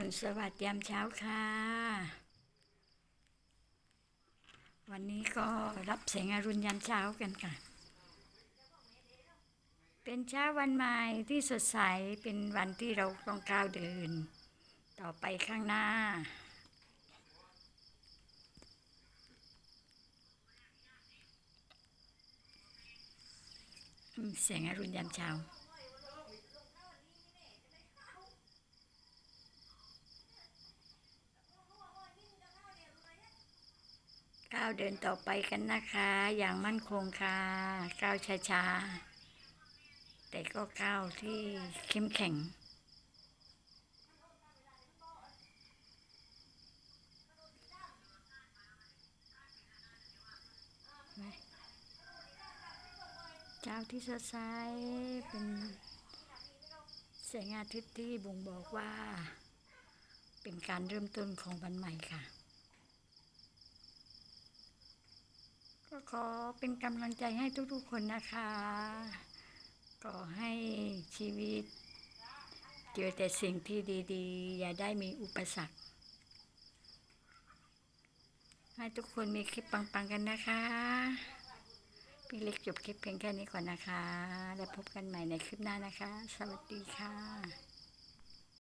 รุณสวัสดิ์ยามเช้าค่ะ วันนี้ก็รับแสงอรุณยามเช้ากันค่ะ เป็นเช้าวันใหม่ที่สดใส เป็นวันที่เราต้องก้าวเดิน ต่อไปข้างหน้าอืมแสงอรุณยามเช้าาวเดินต่อไปกันนะคะ อย่างมั่นคงค่ะก้าวช้าๆ แต่ก็ก้าวที่เข้มแข็งเช้าที่สดใสเป็นแสงอาทิตย์ที่บ่งบอกว่า เป็นการเริ่มต้นของวันใหม่ค่ะ ขอเป็นกำลังใจให้ทุกๆคนนะคะก็ให้ชีวิต เจอแต่สิ่งที่ดีๆ อย่าได้มีอุปสรรค ให้ทุกคนมีคลิปปังๆกันนะคะ พี่เล็กจบคลิปเพียงแค่นี้ก่อนนะคะ แล้วพบกันใหม่ในคลิปหน้านะคะ สวัสดีค่ะ